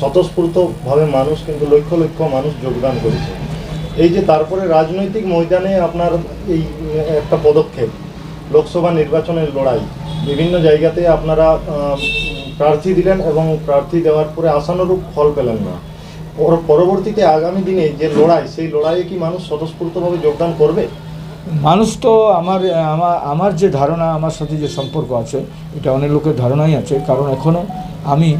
স্বতঃস্ফূর্তভাবে মানুষ কিন্তু লক্ষ লক্ষ মানুষ যোগদান করেছে। এই যে তারপরে রাজনৈতিক ময়দানে আপনার এই, একটা পদক্ষেপ, লোকসভা নির্বাচনের লড়াই, বিভিন্ন জায়গাতে আপনারা প্রার্থী দিলেন এবং প্রার্থী দেওয়ার পরে আশানুরূপ ফল পেলেন না। পরবর্তীতে আগামী দিনে যে লড়াই, সেই লড়াইয়ে কি মানুষ স্বতঃস্ফূর্তভাবে যোগদান করবে? মানুষ তো আমার আমার যে ধারণা, আমার সাথে যে সম্পর্ক আছে, এটা অনেক লোকের ধারণাই আছে। কারণ এখনও আমি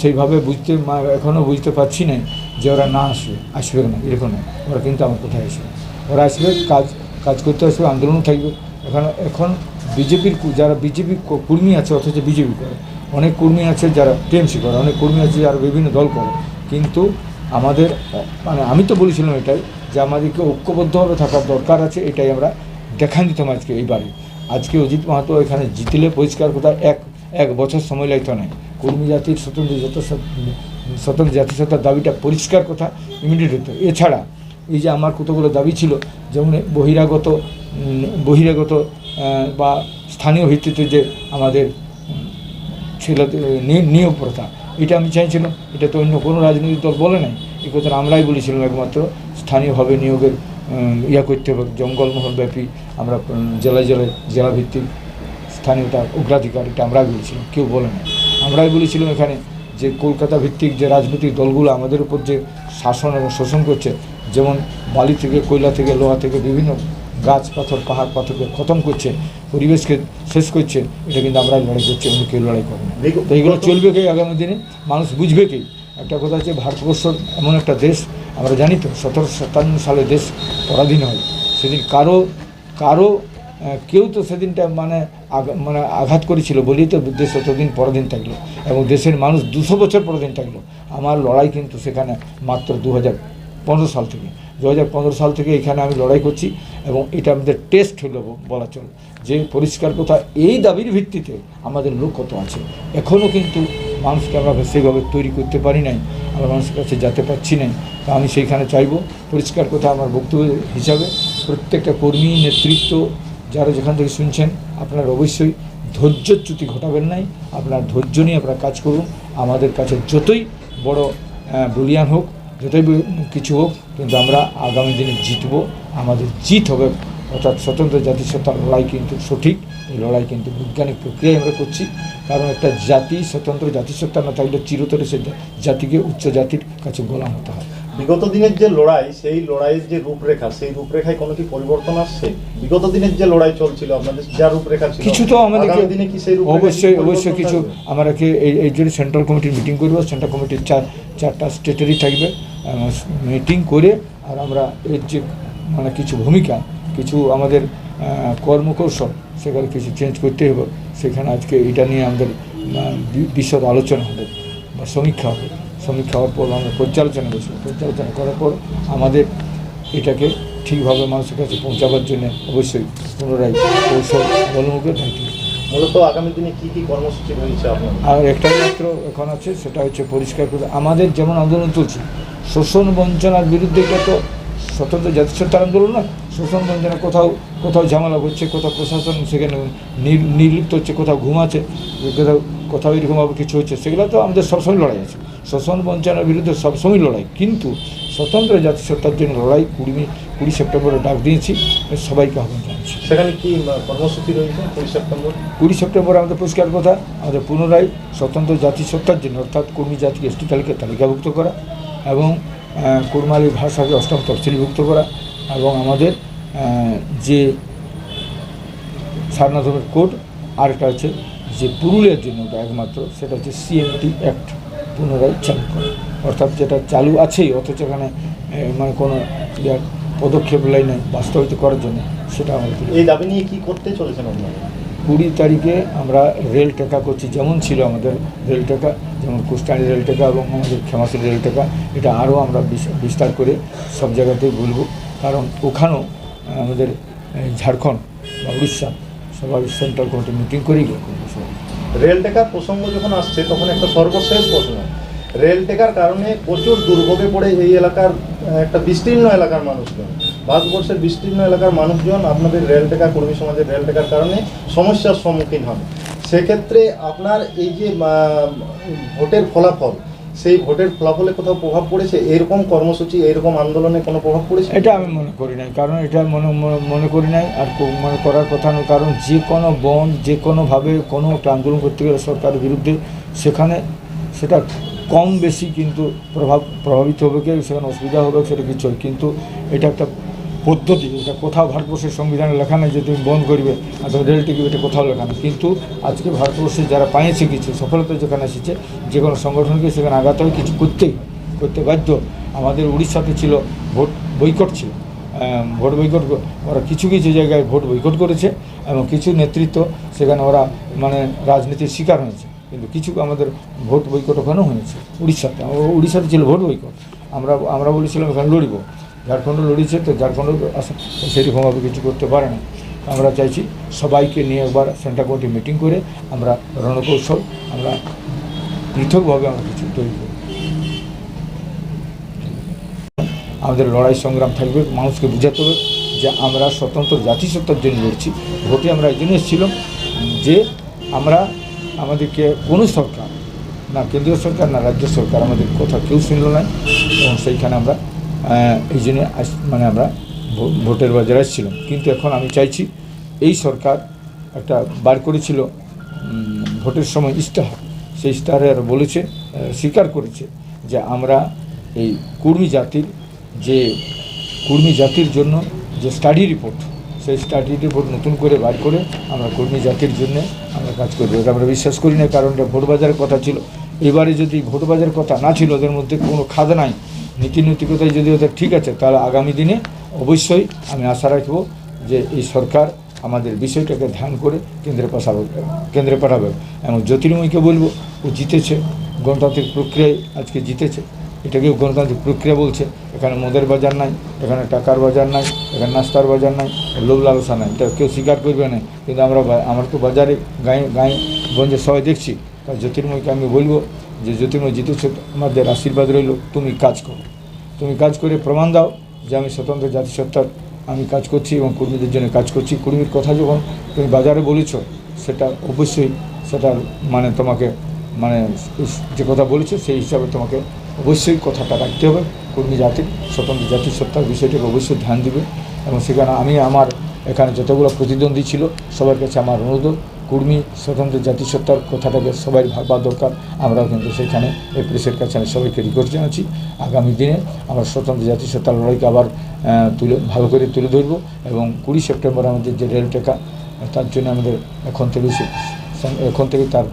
সেইভাবে বুঝতে এখনও বুঝতে পারছি না যে ওরা না আসবে আসবে না এরকম না ওরা কিন্তু আমার কোথায় আসবে? ওরা আসবে, কাজ কাজ করতে আসবে, আন্দোলন থাকবে। এখন এখন বিজেপির যারা বিজেপি কর্মী আছে, অথচ বিজেপি করে। অনেক কর্মী আছে যারা টিএমসি করে, অনেক কর্মী আছে যারা বিভিন্ন দল করে। কিন্তু আমাদের মানে আমি তো বলেছিলাম এটাই যে আমাদেরকে ঐক্যবদ্ধভাবে থাকার দরকার আছে, এটাই আমরা দেখান দিতাম আজকে এইবারে আজকে অজিত মাহাতো এখানে জিতলে পরিষ্কার কথা, এক এক বছর সময় লাগতো না কর্মী জাতির স্বতন্ত্র যত স্বতন্ত্র জাতিসত্তার দাবিটা পরিষ্কার কথা ইমিডিয়েট হতো এছাড়া এই যে আমার কতগুলো দাবি ছিল, যেমন বহিরাগত বহিরাগত বা স্থানীয় ভিত্তিতে যে আমাদের ছিল নিয়োগ প্রথা, এটা আমি চাইছিলাম। এটা তো অন্য কোনো রাজনৈতিক দল বলে নাই। এই কথাটা আমরাই বলেছিলাম একমাত্র স্থানীয়ভাবে নিয়োগের ইয়া করতে হবে জঙ্গলমহল ব্যাপী আমরা জেলায় জেলায় জেলাভিত্তিক স্থানীয়তা অগ্রাধিকার এটা আমরাই বলেছিলাম কেউ বলে না আমরাই বলেছিলাম এখানে যে কলকাতা ভিত্তিক যে রাজনৈতিক দলগুলো আমাদের উপর যে শাসন এবং শোষণ করছে যেমন বালি থেকে কয়লা থেকে লোহা থেকে বিভিন্ন গাছ পাথর পাহাড় পাথরকে খতম করছে পরিবেশকে শেষ করছে এটা কিন্তু আমরা লড়াই করছি অন্য কেউ লড়াই করে না। তো এইগুলো চলবে কি আগামী দিনে? মানুষ বুঝবে কি? একটা কথা হচ্ছে ভারতবর্ষ এমন একটা দেশ আমরা জানি তো সতেরো সাতান্ন সালে দেশ পরাধীন হয়। সেদিন কারও কারও কেউ তো সেদিনটা মানে মানে আঘাত করেছিল বলেই তো দেশ অতদিন পরাধীন থাকল এবং দেশের মানুষ দুশো বছর পরদিন থাকল। আমার লড়াই কিন্তু সেখানে মাত্র দু হাজার পনেরো সাল থেকে। দু হাজার পনেরো সাল থেকে এখানে আমি লড়াই করছি এবং এটা আমাদের টেস্ট হলো বলা চল। যে পরিষ্কার কথা, এই দাবির ভিত্তিতে আমাদের লোক কত আছে? এখনও কিন্তু মানুষকে আমরা সেইভাবে তৈরি করতে পারি নাই, আমরা মানুষের কাছে যেতে পারছি না তা আমি সেইখানে চাইব। পরিষ্কার কথা আমার বক্তব্য হিসাবে প্রত্যেকটা কর্মী, নেতৃত্ব যারা যেখান থেকে শুনছেন, আপনারা অবশ্যই ধৈর্যচ্যুতি ঘটাবেন নাই। আপনার ধৈর্য নিয়ে আপনারা কাজ করুন। আমাদের কাছে যতই বড় বলিয়ান হোক, যতই কিছু হোক, কিন্তু আমরা আগামী দিনে জিতবো। আমাদের জিত হবে, অর্থাৎ স্বতন্ত্র জাতিসত্তার লড়াই কিন্তু সঠিক। এই লড়াই কিন্তু বৈজ্ঞানিক প্রক্রিয়ায় আমরা করছি। কারণ একটা জাতি স্বতন্ত্র জাতিসত্তা না থাকলে চিরতরে সে জাতিকে উচ্চ জাতির কাছে গোলাম হতে হয়। বিগত দিনের যে লড়াই সেই লড়াইয়ের যে রূপরেখা সেই রূপরেখায় কোনো কি পরিবর্তন আসছে? বিগত দিনের যে লড়াই চলছিল আপনাদের যা রূপরেখা ছিল কিছু তো আমাদেরকে আগামী দিনে কি সেই অবশ্যই অবশ্যই কিছু? আমরা কি এই এই জন্য সেন্ট্রাল কমিটির মিটিং করব সেন্ট্রাল কমিটির চার চারটা স্টেটেরই থাকবে মিটিং করে আর আমরা এর যে মানে কিছু ভূমিকা কিছু আমাদের কর্মকৌশল সেখানে কিছু চেঞ্জ করতে হবে। সেখানে আজকে এটা নিয়ে আমাদের বিশদ আলোচনা হবে বা সমীক্ষা হবে। সমীক্ষা হওয়ার পর আমরা পর্যালোচনা বসবো পর্যালোচনা করার পর আমাদের এটাকে ঠিকভাবে মানুষের কাছে পৌঁছাবার জন্য অবশ্যই পুনরায় কৌশল অবলম্বন নিতে হবে। মূলত আগামী দিনে কী কী কর্মসূচি রয়েছে আপনার? আর একটাই মাত্র এখন আছে সেটা হচ্ছে পরিষ্কার করে আমাদের যেমন আন্দোলন চলছে শোষণ বঞ্চনার বিরুদ্ধে এটা তো স্বতন্ত্র জাতিসত্তার আন্দোলন না শোষণ বঞ্চনা কোথাও কোথাও ঝামেলা হচ্ছে কোথাও প্রশাসন সেখানে নির- নির্লিপ্ত হচ্ছে কোথাও ঘুমাচ্ছে কোথাও কোথাও এরকমভাবে কিছু হচ্ছে সেগুলো তো আমাদের সবসময় লড়াই আছে। শোষণ বঞ্চনার বিরুদ্ধে সবসময় লড়াই। কিন্তু স্বতন্ত্র জাতিসত্তার জন্য লড়াই কুড়ি কুড়ি সেপ্টেম্বরে ডাক দিয়েছি সবাইকে আহ্বান জানাচ্ছি। সেখানে কি কর্মসূচি রয়েছে কুড়ি সেপ্টেম্বর? কুড়ি সেপ্টেম্বর আমাদের পরিষ্কার কথা আমাদের পুনরায় স্বতন্ত্র জাতিসত্তার জন্য অর্থাৎ কর্মী জাতিকে এসটি তালিকায় তালিকাভুক্ত করা এবং কুরমালি ভাষাকে অষ্টম তফসিলভুক্ত করা এবং আমাদের যে সারনাথমের কোড আরেকটা আছে যে পুরুলিয়ার জন্য একমাত্র সেটা হচ্ছে সিএমটি অ্যাক্ট পুনরায় চালু করা। অর্থাৎ যেটা চালু আছেই অথচ এখানে মানে কোনো পদক্ষেপ লাই নাই বাস্তবায়িত করার জন্য সেটা আমাদের এই দাবি নিয়ে কী করতে চলেছেন আপনারা? কুড়ি তারিখে আমরা রেল টেকা করছি যেমন ছিল আমাদের রেল টেকা যেমন কুষ্টানি রেল টেকা এবং আমাদের ক্ষমাসি রেল টেকা এটা আরও আমরা বিস- বিস্তার করে সব জায়গাতেই বলব। কারণ ওখানেও আমাদের ঝাড়খণ্ড বা উড়িষ্যা সবাই সেন্ট্রাল কমিটি মিটিং করেই গেল রেল টেকার প্রসঙ্গ যখন আসছে, তখন একটা সর্বশেষ প্রশ্ন। রেল টেকার কারণে প্রচুর দুর্ভোগে পড়ে এই এলাকার, একটা বিস্তীর্ণ এলাকার মানুষজন। ভারতবর্ষের বিস্তীর্ণ এলাকার মানুষজন আপনাদের রেল টেকা কর্মী সমাজের রেল টেকার কারণে সমস্যার সম্মুখীন হন। সেক্ষেত্রে আপনার এই যে ভোটের ফলাফল সেই ভোটের ফলাফলে কোথাও প্রভাব পড়েছে? এরকম কর্মসূচি, এরকম আন্দোলনে কোনো প্রভাব পড়েছে? এটা আমি মনে করি নাই, কারণ এটা মনে, মনে- করি নাই। আর মনে করার কথা নয়, কারণ যে কোনো বন্ধ যে কোনোভাবে কোনো আন্দোলন করতে গেলে সরকারের বিরুদ্ধে সেখানে সেটা কম বেশি কিন্তু প্রভাব, প্রভাবিত হবে কি সেখানে অসুবিধা হবে, সেটা কিছু কিন্তু এটা একটা পদ্ধতি, এটা কোথাও ভারতবর্ষের সংবিধানে লেখা নেই যে তুমি বন্ধ করবে, অথবা রেল টিকিট এটা কোথাও লেখা নেই। কিন্তু আজকে ভারতবর্ষে যারা পাইছে কিছু, সফলতা যেখানে এসেছে, যে কোনো সংগঠনকে সেখানে আগাতে হবে কিছু করতেই করতে বাধ্য, আমাদের উড়িষ্যাতে ছিল ভোট বৈকট ছিল। ভোট বৈকট, ওরা কিছু কিছু জায়গায় ভোট বৈকট করেছে, এবং কিছু নেতৃত্ব সেখানে ওরা মানে রাজনীতির শিকার হয়েছে। কিন্তু কিছু আমাদের ভোট বৈকট ওখানেও হয়েছে, উড়িষ্যাতে। উড়িষ্যাতে ছিল ভোট বৈকট। আমরা আমরা বলেছিলাম এখানে লড়িব। ঝাড়খণ্ড লড়িয়েছে, তো ঝাড়খণ্ড সেরকমভাবে কিছু করতে পারে না। আমরা চাইছি সবাইকে নিয়ে একবার সেন্টার কমিটি মিটিং করে আমরা রণকৌশল, আমরা পৃথকভাবে আমরা কিছু তৈরি করি আমাদের লড়াই সংগ্রাম থাকবে, মানুষকে বোঝাতে হবে যে আমরা স্বতন্ত্র জাতিসত্তার জন্য লড়ছি। ভোটে আমরা এই জন্য এসেছিলাম যে আমরা আমাদেরকে কোনো সরকার, না কেন্দ্রীয় সরকার, না রাজ্য সরকার আমাদের কথা কেউ শুনল না এবং সেইখানে আমরা এই জন্য মানে আমরা ভোটের বাজারে আসছিলাম। কিন্তু এখন আমি চাইছি এই সরকার একটা বার করেছিল ভোটের সময় ইস্তাহার। সেই ইস্তাহারে আর বলেছে স্বীকার করেছে যে আমরা এই কুর্মী জাতির যে, কুর্মী জাতির জন্য যে স্টাডি রিপোর্ট, সেই স্টাডি রিপোর্ট নতুন করে বার করে আমরা কর্মী জাতির জন্য আমরা কাজ করব। এটা আমরা বিশ্বাস করি না, কারণ এটা ভোট বাজারের কথা ছিল। এবারে যদি ভোট বাজারের কথা না ছিল, ওদের মধ্যে কোনো খাদ নাই। নীতি নৈতিকতায় যদি ওদের ঠিক আছে, তাহলে আগামী দিনে অবশ্যই আমি আশা রাখব যে এই সরকার আমাদের বিষয়টাকে ধ্যান করে কেন্দ্রে পাঠাবে কেন্দ্রে পাঠাবে। এবং জ্যোতির্ময়কে বলব, ও জিতেছে, গণতান্ত্রিক প্রক্রিয়ায় আজকে জিতেছে। এটাকেও গণতান্ত্রিক প্রক্রিয়া বলছে। এখানে মদের বাজার নাই, এখানে টাকার বাজার নাই, এখানে নাস্তার বাজার নাই, লোভ লালসা নাই। এটা কেউ স্বীকার করবে না। কিন্তু আমরা আমরা তো বাজারে গাঁয়ে গাঁয়ে গঞ্জে সবাই দেখছি। তাই জ্যোতির্ময়কে আমি বলব যে জ্যোতির্ময় জিতেছে আমাদের আশীর্বাদ রইল, তুমি কাজ করো। তুমি কাজ করে প্রমাণ দাও যে আমি স্বতন্ত্র জাতিসত্তার আমি কাজ করছি এবং কর্মীদের জন্য কাজ করছি। কর্মীর কথা যখন তুমি বাজারে বলেছ, সেটা অবশ্যই সেটার মানে তোমাকে মানে যে কথা বলেছ সেই হিসাবে তোমাকে অবশ্যই কথাটা রাখতে হবে। কর্মী জাতির স্বতন্ত্র জাতিসত্তার বিষয়টাকে অবশ্যই ধ্যান দিবে। এবং সেখানে আমি আমার এখানে যতগুলো প্রতিদ্বন্দ্বী ছিল, সবার কাছে আমার অনুরোধ কুর্মী স্বতন্ত্র জাতিসত্তার কথাটাকে সবাই ভাববার দরকার আমরাও কিন্তু সেখানে এই প্রেসের কাছে আমি সবাইকে রিকোয়েস্ট জানাচ্ছি আগামী দিনে আমরা স্বতন্ত্র জাতিসত্তার লড়াইকে আবার তুলে ভালো করে তুলে ধরবো এবং কুড়ি সেপ্টেম্বর আমাদের যে রেল টেকা তার জন্য আমাদের এখন থেকে এখন থেকে তার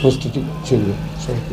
প্রস্তুতি চলবে সবাইকে